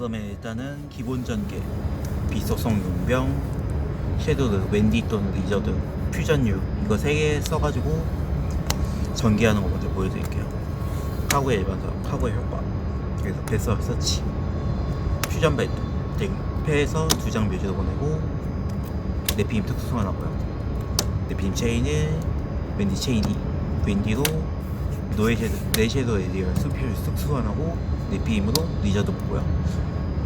네 그러면 일단은 기본 전개 비속성 용병 섀도우 웬디 또는 리저드 퓨전류 이거 세 개 써가지고 전개하는 거 먼저 보여드릴게요. 카구의 일반적 카구의 효과. 그래서 배서 서치 퓨전 발동 대패에서 두 장 묘지로 보내고 내피임 특수소환 하고요. 내피임 체인을 웬디 체인이 웬디로 노예 섀도, 내 섀도우 에리얼 수필 특수소환하고 내피임으로 리저드 보고요.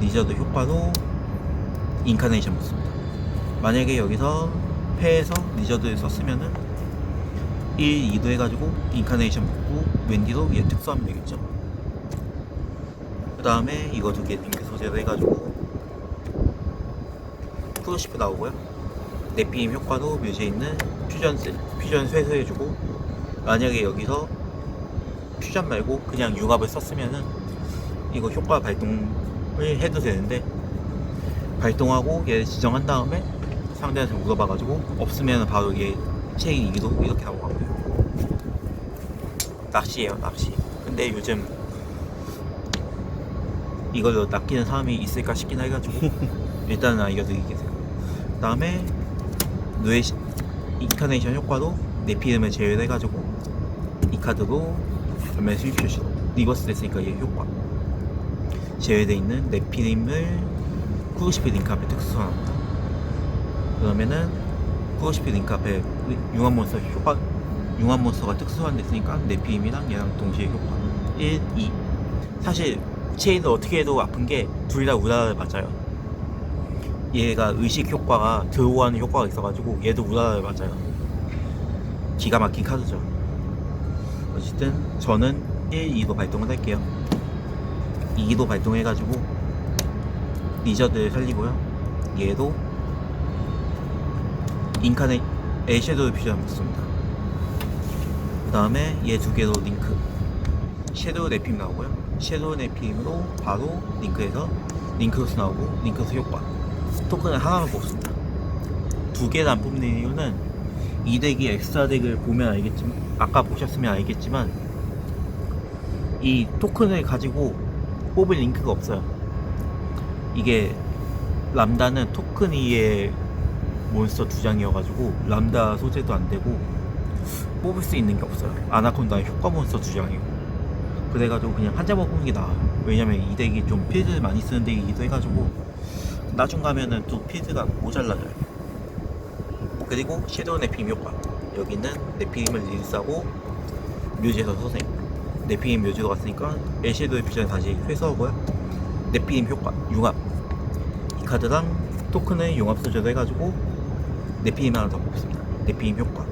리저드 효과로 인카네이션 붙습니다. 만약에 여기서 패에서 리저드를 썼으면은 1, 2도 해가지고 인카네이션 붙고 웬디로 얘 특수하면 되겠죠. 그 다음에 이거 두 개 링크 소재로 해가지고 프로시프 나오고요. 내피임 효과도 묘지에 있는 퓨전 세- 퓨전 쇠수해주고 만약에 여기서 퓨전 말고 그냥 융합을 썼으면은 이거 효과 발동을 해도 되는데 발동하고 얘를 지정한 다음에 상대한테 물어봐가지고 없으면 바로 얘 체인 2도 이렇게 나오거든요 낚시예요 낚시. 근데 요즘 이걸로 낚이는 사람이 있을까 싶긴 해가지고 일단은 알려드리겠어요. 그 다음에 시- 인카네이션 효과도 내피름을 제외해가지고 이 카드로 전면 수입 표시로 리버스 됐으니까 얘 효과 제외되어 있는 내피림을 쿠로시피 링크 앞에 특수 소환합니다. 그러면은 쿠로시피 링크 앞에 융합 몬스터 효과 융합 몬스터가 특수 소환됐으니까 내피림이랑 얘랑 동시에 효과. 1, 2 사실 체인을 어떻게 해도 아픈 게 둘 다 우라를 맞아요. 얘가 의식 효과가 드로우하는 효과가 있어가지고 얘도 우라를 맞아요. 기가 막힌 카드죠. 어쨌든 저는 1, 2도 발동을 할게요 2도 발동해가지고 리저드를 살리고요. 얘도 인카네 에이섀도우 퓨전 붙습니다. 그 다음에 얘 두 개로 링크 섀도우 랩힘 나오고요. 섀도우 랩힘으로 바로 링크해서 링크로스 나오고 링크로스 효과 토큰을 하나만 뽑습니다. 두 개를 안 뽑는 이유는 이 덱이 엑스트라 덱을 보면 알겠지만 아까 보셨으면 알겠지만 이 토큰을 가지고 뽑을 링크가 없어요. 이게 람다는 토큰 이의 몬스터 두 장이어가지고 람다 소재도 안 되고 뽑을 수 있는 게 없어요. 아나콘다 효과 몬스터 두 장이고. 그래가지고 그냥 한 장만 뽑는 게 나아요. 왜냐면 이 덱이 좀 필드를 많이 쓰는 덱이기도 해가지고 나중 가면은 또 필드가 모자라져요. 그리고 섀도우 내피임 효과. 여기는 내피임을 릴리스하고 묘지에서 소생 내피임 묘지로 갔으니까 엘섀도우 퓨전 다시 회수하고요. 내피임 효과 융합. 이 카드랑 토큰을 융합 소재로 해가지고 내피임 하나 더 뽑습니다. 내피임 효과.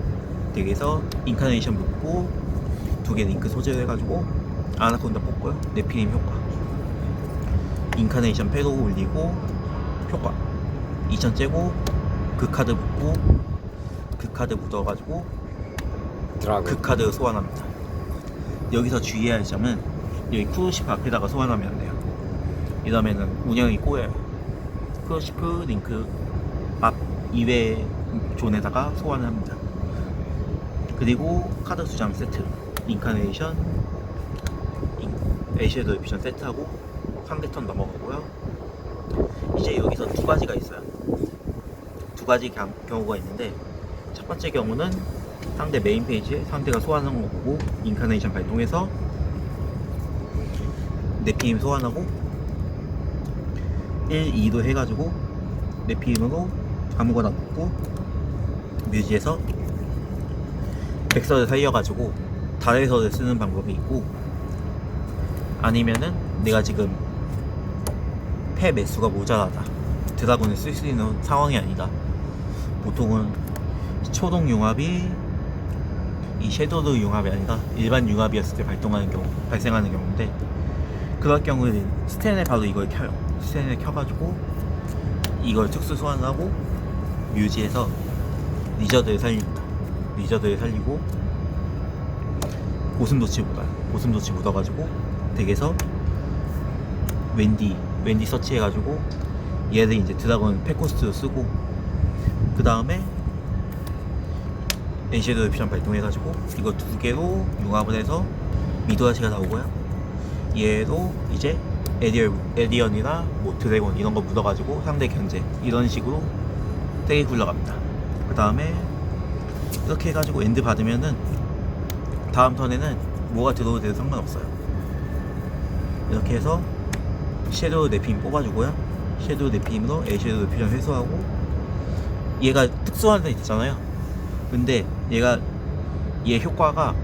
여기서 인카네이션 묶고 두 개 링크 소재로 해가지고 아나콘다 뽑고요. 내피임 효과. 인카네이션 패도 올리고 효과. 2000 째고 그 카드 붙고 그 카드 묻어가지고 드라군 그 카드 소환합니다. 여기서 주의해야 할 점은 여기 크루시프 앞에다가 소환하면 안 돼요. 이러면은 운영이 꼬여요. 크루시프 링크 앞 이외 존에다가 소환을 합니다. 그리고 카드 두 장 세트, 인카네이션, 에이섀도우 비전 세트하고 상대 턴 넘어가고요. 이제 여기서 두 가지가 있어요. 두 가지 경- 경우가 있는데 첫 번째 경우는 상대 메인 페이지에 상대가 소환한 거 보고 인카네이션 발동해서 내 피임 소환하고 1, 2도 해가지고 내 피임으로 아무거나 붙고 뮤지에서 백서를 살려가지고 달에서를 쓰는 방법이 있고 아니면은 내가 지금 패 매수가 모자라다. 드라곤을 쓸 수 있는 상황이 아니다. 보통은 초동 융합이 이 섀도우 융합이 아니라 일반 융합이었을 때 발동하는 경우 발생하는 경우인데 그럴 경우에는 스탠에 바로 이걸 켜요. 스탠을 켜가지고 이걸 특수 소환하고 뮤지에서 리저드를 살립니다. 리저드를 살리고 고슴도치 묻어요. 고슴도치 묻어가지고 덱에서 웬디 웬디 서치해가지고 얘를 이제 드라곤 패코스트로 쓰고 그 다음에 엔쉐도우 옵션 발동해가지고 이거 두 개로 융합을 해서 미도아시가 나오고요 얘도 이제 에디언, 에디언이나 뭐 드래곤 이런 거 묻어가지고 상대 견제 이런 식으로 되게 굴러갑니다. 그 다음에 이렇게 해가지고 엔드 받으면은 다음 턴에는 뭐가 들어오도 상관없어요. 이렇게 해서 섀도우 내핌 뽑아주고요. 섀도우 내핌으로 에섀도우 퓨전 회수하고 얘가 특수한 애 있잖아요. 근데 얘가 얘 효과가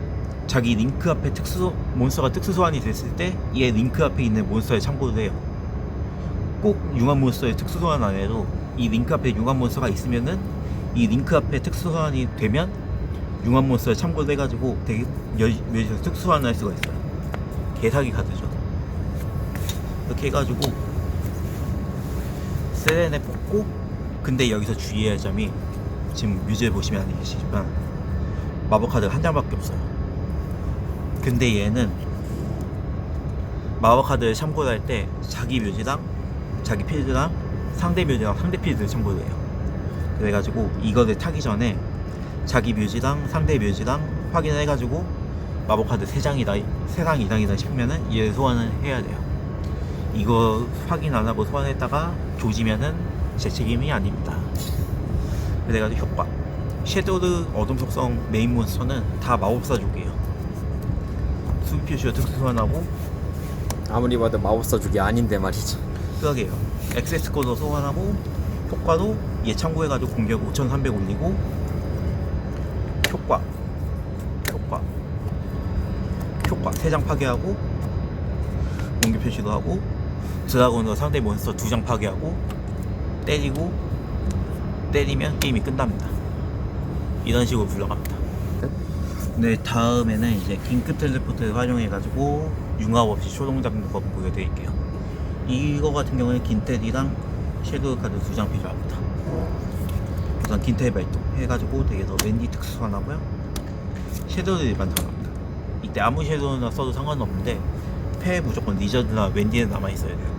자기 링크 앞에 특수 몬스터가 특수 소환이 됐을 때 얘 링크 앞에 있는 몬스터에 참고를 해요. 꼭 융합 몬스터에 특수 소환 안 해도 이 링크 앞에 융합 몬스터가 있으면은 이 링크 앞에 특수 소환이 되면 융합 몬스터에 참고를 해가지고 되게 묘지에서 특수 소환을 할 수가 있어요. 개사기 카드죠. 이렇게 해가지고 세레네 뽑고 근데 여기서 주의해야 할 점이 지금 뮤즈에 보시면 안 계시지만 마법 카드가 한 장밖에 없어요. 근데 얘는 마법 카드를 참고를 할 때 자기 묘지랑 자기 필드랑 상대 묘지랑 상대 필드를 참고를 해요. 그래가지고 이거를 타기 전에 자기 묘지랑 상대 묘지랑 확인을 해가지고 마법 카드 3장이다, 3장 이상이다 싶으면은 얘 소환을 해야 돼요. 이거 확인 안 하고 소환했다가 조지면은 제 책임이 아닙니다. 그래가지고 효과. 섀도우 어둠 속성 메인 몬스터는 다 마법사족이에요. 수비 표시로 특수 소환하고 아무리 봐도 마법사 죽이 아닌데 말이죠. 그러게요. 액세스 코드 소환하고 효과도 얘 참고해가지고 공격 5,300 올리고 효과 효과 효과 3장 파괴하고 공격 표시도 하고 드라곤으로 상대 몬스터 2장 파괴하고 때리고 때리면 게임이 끝납니다. 이런 식으로 굴러갑니다. 네, 다음에는 이제 긴급 텔레포트를 활용해 가지고 융합 없이 초동 장법 보여드릴게요. 이거 같은 경우는 긴텔이랑 섀도우 카드 두 장 필요합니다. 우선 긴텔 발동 해가지고 되게 더 웬디 특수 소환하고요. 섀도우를 사용합니다. 이때 아무 섀도우나 써도 상관없는데 패에 무조건 리저드나 웬디는 남아있어야 돼요.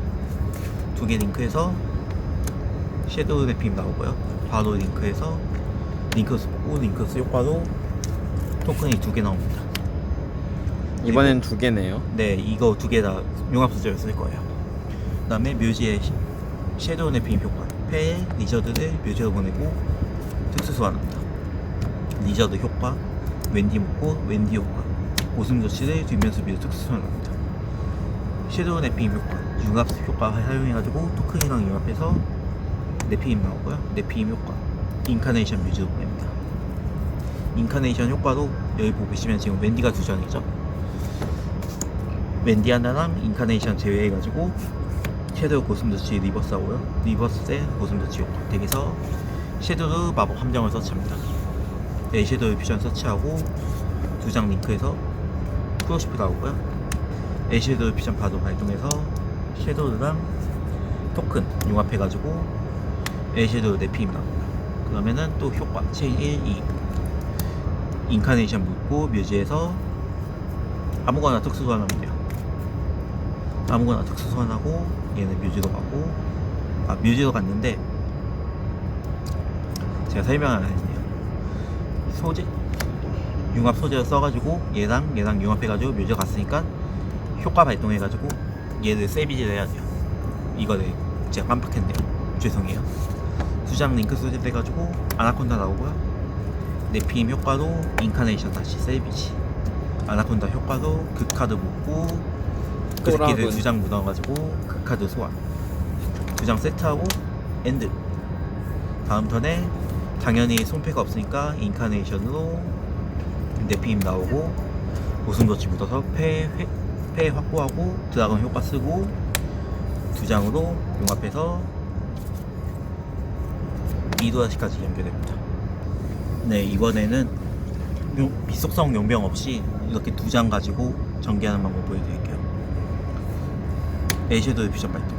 두 개 링크해서 섀도우 랩핑 나오고요. 바로 링크해서 링크스 뽑고 링크스 효과로 토큰이 두 개 나옵니다. 이번엔 두 개네요. 네, 이거 두 개 다 융합 소재를 쓸 거예요. 그 다음에 묘지의 시- 섀도우 랩핑 효과. 패에 리저드를 묘지로 보내고 특수 소환합니다. 리저드 효과, 웬디 먹고 웬디 효과. 오승 조치를 뒷면 수비로 특수 소환합니다. 섀도우 랩핑 효과, 융합 효과 사용해가지고 토큰이랑 융합해서 랩핑 나오고요. 랩핑 효과, 인카네이션 묘지로 보냅니다. 인카네이션 효과도 여기 보시면 지금 웬디가 두 장이죠. 웬디 하나랑 인카네이션 제외해가지고 섀도우 고슴도치 리버스 하고요. 리버스에 고슴도치 효과. 덱에서 섀도우 마법 함정을 서치합니다. 네, 섀도우 퓨전 서치하고 두 장 링크해서 프로시프 나오고요. 에섀도우 퓨전 바로 발동해서 섀도우랑 토큰 융합해가지고 에섀도우 네피임 나옵니다 그러면은 또 효과 체인 1, 2 인카네이션 묻고 뮤지에서 아무거나 특수 소환하면 돼요. 아무거나 특수 소환하고 얘는 뮤지로 가고 아 뮤지로 갔는데 제가 설명을 안 했네요. 소재 융합 소재를 써가지고 얘랑 얘랑 융합해가지고 뮤지로 갔으니까 효과 발동해가지고 얘를 세비지를 해야 돼요. 이거를 제가 깜빡했네요. 죄송해요 두장 링크 소재 돼가지고 아나콘다 나오고요. 네피임 효과로 인카네이션 다시 세비지. 아나콘다 효과로 그 카드 묶고 그 새끼들. 두 장 묻어가지고 그 카드 소환. 두 장 세트하고 엔드. 다음 턴에 당연히 손패가 없으니까 인카네이션으로 네피임 나오고 고슴도치 묻어서 패, 회, 패 확보하고 드라곤 효과 쓰고 두 장으로 융합해서 이도아시까지 연결됩니다. 네 이번에는 용- 비속성 용병 없이 이렇게 두 장 가지고 전개하는 방법 보여드릴게요. 에이섀도우 퓨전 발동.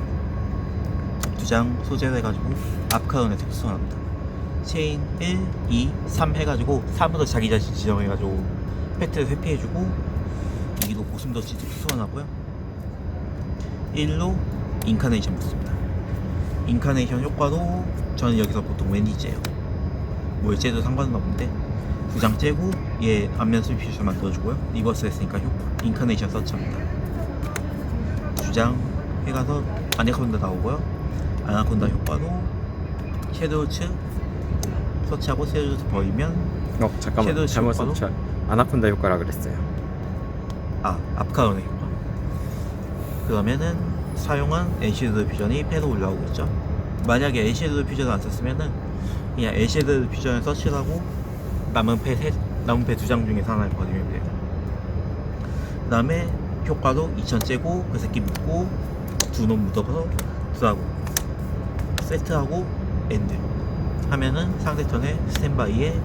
두장 소재를 해가지고 앞카운에 특수합니다. 체인 1, 2, 3 해가지고 3으로 자기 자신 지정해가지고 팩트를 회피해주고 2로 고슴도치 특수 소환하고요. 1로 인카네이션 붙습니다 인카네이션 효과로 저는 여기서 보통 웬디째요 뭘 째도 상관은 없는데 두장 째고 얘 앞면 스피드 만들어주고요 리버스 했으니까 효과 인카네이션 서치합니다 두장 해가서 아나콘다 나오고요. 아나콘다 효과로 섀도우 측 서치하고 섀도우 버리면 어 잠깐만 섀도우 잘못? 설치 아나콘다 효과라 그랬어요 아 앞카운의 효과. 그러면은 사용한 에이시드 퓨전이 패로 올라오고 있죠. 만약에 에이시드 퓨전을 안 썼으면은 그냥 에이시드 퓨전을 서치하고 남은 패 세, 남은 패 두 장 중에서 하나를 버리면 돼요. 그 다음에 효과도 2000 째고 그 새끼 묶고 두 놈 묻어서 두하고 세트하고 엔드 하면은 상대 턴에 스탠바이에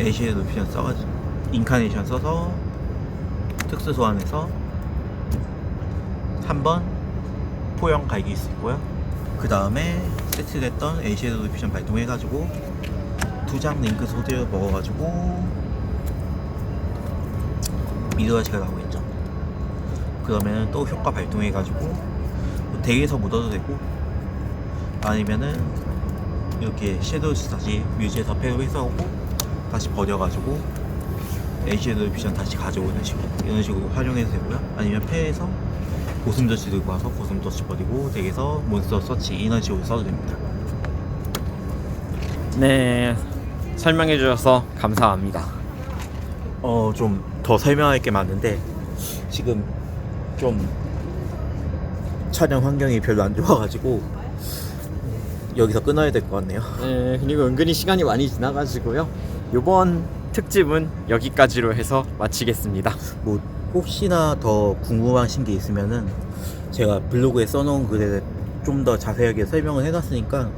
에이시드 퓨전 써가지고 인카네이션 써서 특수 소환해서 한번 포영 갈길 수 있고요. 그 다음에 세트됐던 에이시드 퓨전 발동해가지고 두 장 링크 소드 먹어가지고 미드와치가 나오고 있죠. 그러면 또 효과 발동해가지고 뭐 덱에서 묻어도 되고 아니면은 이렇게 섀도우스 다시 뮤즈에서 패로 해서오고 다시 버려가지고 에이시드 퓨전 다시 가져오는 식으로 이런 식으로 활용해도 되고요. 아니면 패에서 고슴도치 들고 와서 고슴도치 버리고 덱에서 몬스터 서치 이런 식으로 써도 됩니다. 네 설명해 주셔서 감사합니다 어 좀 더 설명할 게 많은데 지금 좀 촬영 환경이 별로 안 좋아가지고 여기서 끊어야 될 것 같네요. 네 그리고 은근히 시간이 많이 지나가지고요 요번 특집은 여기까지로 해서 마치겠습니다 뭐 혹시나 더 궁금하신 게 있으면은 제가 블로그에 써놓은 글에 좀 더 자세하게 설명을 해놨으니까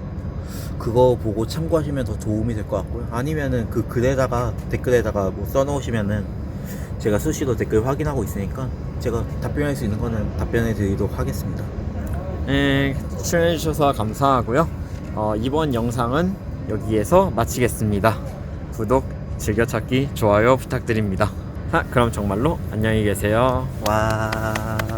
그거 보고 참고하시면 더 도움이 될 것 같고요. 아니면은 그 글에다가 댓글에다가 뭐 써놓으시면은 제가 수시로 댓글 확인하고 있으니까 제가 답변할 수 있는 거는 답변해 드리도록 하겠습니다. 네 출연해 주셔서 감사하고요 어, 이번 영상은 여기에서 마치겠습니다 구독 즐겨찾기 좋아요 부탁드립니다 아, 그럼 정말로 안녕히 계세요 와.